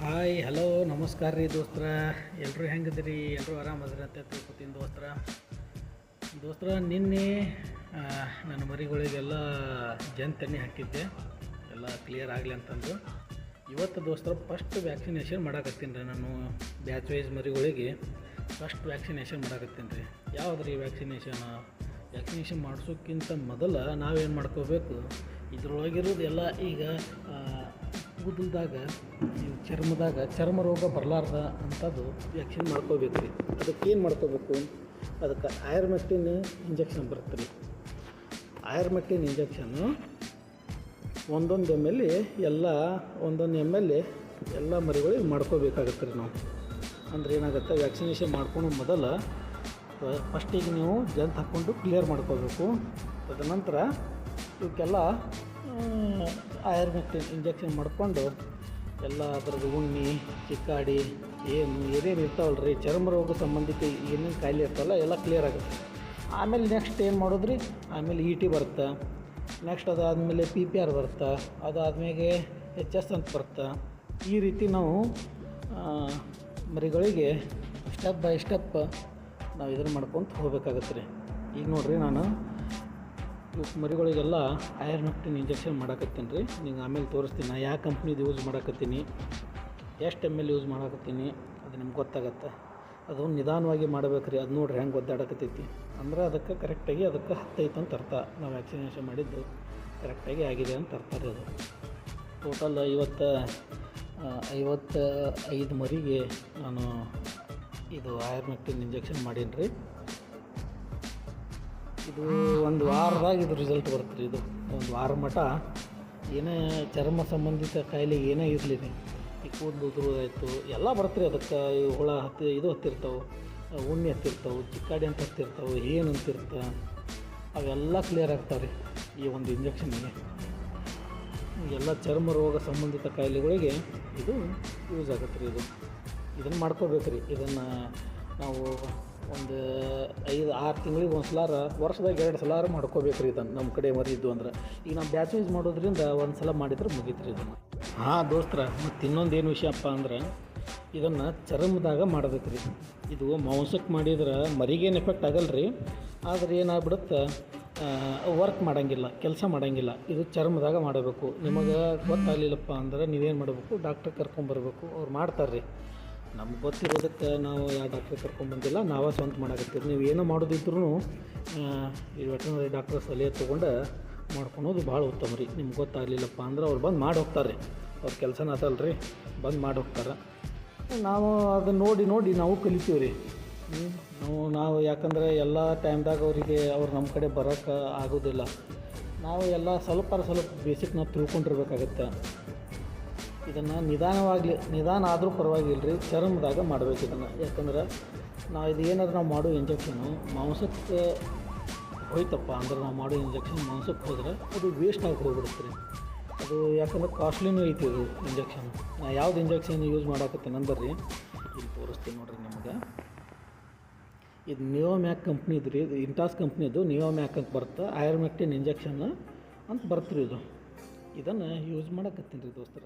Hi, hello, ನಮಸ್ಕಾರ ರೀ ದೋಸ್ತರ. ಎಲ್ಲರೂ ಹೆಂಗಿದ್ರಿ? ಎಲ್ಲರೂ ಆರಾಮದ್ರಿ ಅಂತ ತಿಳ್ಕೊತೀನಿ ದೋಸ್ತ್ರ. ದೋಸ್ತ್ರ, ನಿನ್ನೆ ನನ್ನ ಮರಿಗಳಿಗೆಲ್ಲ ಜನ್ ತಣ್ಣಿ ಹಾಕಿದ್ದೆ. ಎಲ್ಲ ಕ್ಲಿಯರ್ ಆಗಲಿ ಅಂತಂದು. ಇವತ್ತು ದೋಸ್ತರ ಫಸ್ಟ್ ವ್ಯಾಕ್ಸಿನೇಷನ್ ಮಾಡಾಕತ್ತೀನಿ ರೀ ನಾನು ಬ್ಯಾಚ್ ವೈಸ್ ಮರಿಗಳಿಗೆ. ಫಸ್ಟ್ ವ್ಯಾಕ್ಸಿನೇಷನ್ ಮಾಡಾಕತ್ತೀನಿ ರೀ. ಯಾವ್ದು ರೀ ವ್ಯಾಕ್ಸಿನೇಷನ್ ವ್ಯಾಕ್ಸಿನೇಷನ್ ಮಾಡಿಸೋಕ್ಕಿಂತ ಮೊದಲು ನಾವೇನು ಮಾಡ್ಕೋಬೇಕು? ಇದ್ರೊಳಗಿರೋದು ಎಲ್ಲ ಈಗ ಕೂದಲ್ದಾಗ ಚರ್ಮದಾಗ ಚರ್ಮ ರೋಗ ಬರಲಾರ್ದ ಅಂಥದ್ದು ವ್ಯಾಕ್ಸಿನ್ ಮಾಡ್ಕೋಬೇಕು ರೀ. ಅದಕ್ಕೆ ಏನು ಮಾಡ್ಕೋಬೇಕು? ಅದಕ್ಕೆ ಆಯರ್ಮೆಟ್ಟಿನ ಇಂಜೆಕ್ಷನ್ ಬರುತ್ತೆ ರೀ. ಆಯರ್ಮೆಟ್ಟಿನ ಇಂಜೆಕ್ಷನ್ನು ಒಂದೊಂದು ಎಂ ಎಲ್ ಎಲ್ಲ ಒಂದೊಂದು ಎಂ ಎಲ್ ಎಲ್ಲ ಮರಿಗಳಿಗೆ ಮಾಡ್ಕೋಬೇಕಾಗತ್ತೆ ರೀ ನಾವು. ಅಂದರೆ ಏನಾಗುತ್ತೆ? ವ್ಯಾಕ್ಸಿನೇಷನ್ ಮಾಡ್ಕೊಳೋ ಮೊದಲು ಫಸ್ಟಿಗೆ ನೀವು ಜಂತ್ ಹಾಕ್ಕೊಂಡು ಕ್ಲಿಯರ್ ಮಾಡ್ಕೋಬೇಕು. ತದನಂತರ ಇವಕ್ಕೆಲ್ಲ ಆಯುರ್ಮೆಕ್ಟಿನ್ ಇಂಜೆಕ್ಷನ್ ಮಾಡಿಕೊಂಡು ಎಲ್ಲ ಅದರದ್ದು ಉಣ್ಣಿ, ಚಿಕ್ಕಾಡಿ, ಏನು, ಏನೇನು ಇರ್ತಾವಲ್ಲ ರೀ ಚರ್ಮ ರೋಗ ಸಂಬಂಧಿತ ಏನೇನು ಕಾಯಿಲೆ ಇರ್ತಾವಲ್ಲ, ಎಲ್ಲ ಕ್ಲಿಯರ್ ಆಗುತ್ತೆ. ಆಮೇಲೆ ನೆಕ್ಸ್ಟ್ ಏನು ಮಾಡೋದ್ರಿ? ಆಮೇಲೆ ಇ ಟಿ ಬರುತ್ತೆ. ನೆಕ್ಸ್ಟ್ ಅದಾದಮೇಲೆ ಪಿ ಪಿ ಆರ್ ಬರುತ್ತೆ. ಅದಾದ್ಮೇಲೆ ಎಚ್ ಎಸ್ ಅಂತ ಬರುತ್ತೆ. ಈ ರೀತಿ ನಾವು ಮರಿಗಳಿಗೆ ಸ್ಟೆಪ್ ಬೈ ಸ್ಟೆಪ್ ನಾವು ಇದನ್ನು ಮಾಡ್ಕೊತ ಹೋಗ್ಬೇಕಾಗತ್ತೆ ರೀ. ಈಗ ನೋಡಿರಿ ನಾನು ಇವು ಮರಿಗಳಿಗೆಲ್ಲ ಐರ್ಮೆಕ್ಟಿನ್ ಇಂಜೆಕ್ಷನ್ ಮಾಡಾಕತ್ತೀನಿ. ರೀ ನಿಂಗೆ ಆಮೇಲೆ ತೋರಿಸ್ತೀನಿ ನಾ ಯಾವ ಕಂಪ್ನಿದು ಯೂಸ್ ಮಾಡಾಕತ್ತೀನಿ. ಎಷ್ಟು ಎಂ ಎಲ್ ಯೂಸ್ ಮಾಡಾಕತ್ತೀನಿ. ಅದು ನಿಮ್ಗೆ ಗೊತ್ತಾಗತ್ತೆ. ಅದು ನಿಧಾನವಾಗಿ ಮಾಡಬೇಕು ರೀ ಅದು ನೋಡ್ರಿ ಹೆಂಗೆ ಒದ್ದಾಡಕತ್ತೈತಿ. ಅಂದ್ರೆ ಅದಕ್ಕೆ ಕರೆಕ್ಟಾಗಿ ಅದಕ್ಕೆ ಹತ್ತೈತೆ ಅಂತ ಅರ್ಥ. ನಾವು ವ್ಯಾಕ್ಸಿನೇಷನ್ ಮಾಡಿದ್ದು ಕರೆಕ್ಟಾಗಿ ಆಗಿದೆ ಅಂತ ಅರ್ಥ ರೀ ಅದು. ಟೋಟಲ್ ಇವತ್ತು ಐವತ್ತು ಐದು ಮರಿಗೆ ನಾನು ಇದು ಆಯರ್ಮೆಕ್ಟಿನ್ ಇಂಜೆಕ್ಷನ್ ಮಾಡೀನಿ ರೀ ಇದು ಒಂದು ವಾರದಾಗ ಇದು ರಿಸಲ್ಟ್ ಬರುತ್ತೆ ರೀ ಇದು. ಒಂದು ವಾರ ಮಟ ಏನೇ ಚರ್ಮ ಸಂಬಂಧಿತ ಕಾಯಿಲೆ ಏನೇ ಇರಲಿ ಈ ಕೂದಲು ಉದುರೋದಾಯಿತು, ಎಲ್ಲ ಬರುತ್ತೆ ರೀ ಅದಕ್ಕೆ. ಈ ಹುಳ ಹತ್ತಿ, ಇದು ಹತ್ತಿರ್ತಾವೆ, ಉಣ್ಣೆ ಹತ್ತಿರ್ತಾವೆ, ಚಿಕ್ಕಾಡಿ ಅಂತ ಹತ್ತಿರ್ತಾವೆ, ಏನು ಅಂತಿರ್ತ, ಅವೆಲ್ಲ ಕ್ಲಿಯರ್ ಆಗ್ತಾವೆ ರೀ ಈ ಒಂದು ಇಂಜೆಕ್ಷನ್ಗೆ ಎಲ್ಲ ಚರ್ಮ ರೋಗ ಸಂಬಂಧಿತ ಕಾಯಿಲೆಗಳಿಗೆ ಇದು ಯೂಸ್ ಆಗುತ್ತೆ ರೀ ಇದು. ಇದನ್ನು ಮಾಡ್ಕೋಬೇಕು ರೀ ಇದನ್ನು ನಾವು ಒಂದು ಐದು, ಆರು ತಿಂಗಳಿಗೆ ಒಂದು ಸಲಾರ ವರ್ಷದಾಗ ಎರಡು ಸಲಾರ ಮಾಡ್ಕೋಬೇಕು ರೀ ಇದನ್ನು ನಮ್ಮ ಕಡೆ ಮರಿ ಇದ್ದು ಅಂದ್ರೆ. ಈಗ ನಾವು ಬ್ಯಾಚ್ ವೈಸ್ ಮಾಡೋದ್ರಿಂದ ಒಂದು ಸಲ ಮಾಡಿದ್ರೆ ಮುಗೀತು ರೀ ಇದನ್ನು. ಹಾಂ ದೋಸ್ತರ, ಮತ್ತು ಇನ್ನೊಂದು ಏನು ವಿಷಯಪ್ಪ ಅಂದ್ರೆ, ಇದನ್ನು ಚರ್ಮದಾಗ ಮಾಡಬೇಕು ರೀ ಇದು ಮಾಂಸಕ್ಕೆ ಮಾಡಿದ್ರೆ ಮರಿಗೇನು ಎಫೆಕ್ಟ್ ಆಗಲ್ಲ ರೀ ಆದರೆ ಏನಾಗ್ಬಿಡುತ್ತೆ ವರ್ಕ್ ಮಾಡೋಂಗಿಲ್ಲ, ಕೆಲಸ ಮಾಡೋಂಗಿಲ್ಲ. ಇದು ಚರ್ಮದಾಗ ಮಾಡಬೇಕು. ನಿಮಗೆ ಗೊತ್ತಾಗಲಿಲ್ಲಪ್ಪ ಅಂದ್ರೆ ನೀವೇನು ಮಾಡಬೇಕು ಡಾಕ್ಟ್ರ್ ಕರ್ಕೊಂಬರ್ಬೇಕು, ಅವ್ರು ಮಾಡ್ತಾರೆ ರೀ ನಮ್ಗೆ ಗೊತ್ತಿರೋದಕ್ಕೆ ನಾವು ಯಾವ ಡಾಕ್ಟ್ರಿಗೆ ಕರ್ಕೊಂಡ್ಬಂದಿಲ್ಲ ನಾವೇ ಸ್ವಂತ ಮಾಡಾಕತ್ತೀವಿ. ನೀವು ಏನೋ ಮಾಡೋದಿದ್ರು ಈ ವೆಟರ್ನರಿ ಡಾಕ್ಟರ್ ಸಲಹೆ ತೊಗೊಂಡು ಮಾಡ್ಕೊಳೋದು ಭಾಳ ಉತ್ತಮ ರೀ. ನಿಮ್ಗೆ ಗೊತ್ತಾಗಲಿಲ್ಲಪ್ಪ ಅಂದ್ರೆ ಅವ್ರು ಬಂದು ಮಾಡಿ ಹೋಗ್ತಾರೆ. ರೀ ಅವ್ರ ಕೆಲಸನ ಅದಲ್ಲ ರೀ ಬಂದು ಮಾಡಿ ಹೋಗ್ತಾರೆ. ನಾವು ಅದನ್ನ ನೋಡಿ ನೋಡಿ ನಾವು ಕಲಿತೀವಿ ರೀ. ನಾವು ನಾವು ಯಾಕಂದರೆ ಎಲ್ಲ ಟೈಮ್ದಾಗ ಅವರಿಗೆ ಅವ್ರು ನಮ್ಮ ಕಡೆ ಬರೋಕ್ಕೆ ಆಗೋದಿಲ್ಲ. ನಾವು ಎಲ್ಲ ಸ್ವಲ್ಪ ಸ್ವಲ್ಪ ಬೇಸಿಕ್ ನಾವು ತಿಳ್ಕೊಂಡಿರ್ಬೇಕಾಗತ್ತೆ. ಇದನ್ನು ನಿಧಾನವಾಗಲಿ, ನಿಧಾನ ಆದರೂ ಪರವಾಗಿಲ್ಲ ರೀ ಚರ್ಮದಾಗ ಮಾಡಬೇಕು ಇದನ್ನು. ಯಾಕಂದ್ರೆ ನಾವು ಇದು ಏನಾದ್ರು ನಾವು ಮಾಡೋ ಇಂಜೆಕ್ಷನು ಮಾಂಸಕ್ಕೆ ಹೋಯ್ತಪ್ಪ ಅಂದ್ರೆ ನಾವು ಮಾಡೋ ಇಂಜೆಕ್ಷನ್ ಮಾಂಸಕ್ಕೆ ಹೋದರೆ ಅದು ವೇಸ್ಟ್ ಆಗಿ ಹೋಗ್ಬಿಡುತ್ತೆ ರೀ. ಅದು ಯಾಕಂದ್ರೆ ಕಾಸ್ಟ್ಲಿನೂ ಐತಿ ಇದು ಇಂಜೆಕ್ಷನ್ ನಾ ಯಾವ್ದು ಇಂಜೆಕ್ಷನ್ ಯೂಸ್ ಮಾಡಕತ್ತೆ ಅಂದ್ರೆ ರೀ ಇಲ್ಲಿ ತೋರಿಸ್ತೀನಿ ನೋಡಿರಿ ನಿಮಗೆ. ಇದು ನಿಯೋಮ್ಯಾಕ್ ಕಂಪ್ನಿದು ರೀ, ಇದು ಇಂಟಾಸ್ ಕಂಪ್ನಿದು ನಿಯೋಮ್ಯಾಕ್ ಅಂತ ಬರುತ್ತೆ ಆಯುರ್ಮೆಕ್ಟಿನ್ ಇಂಜೆಕ್ಷನ್ ಅಂತ ಬರ್ತೀರಿ ಇದು. ಇದನ್ನು ಯೂಸ್ ಮಾಡಕತ್ತೀನಿ ರೀ ದೋಸ್ತರ.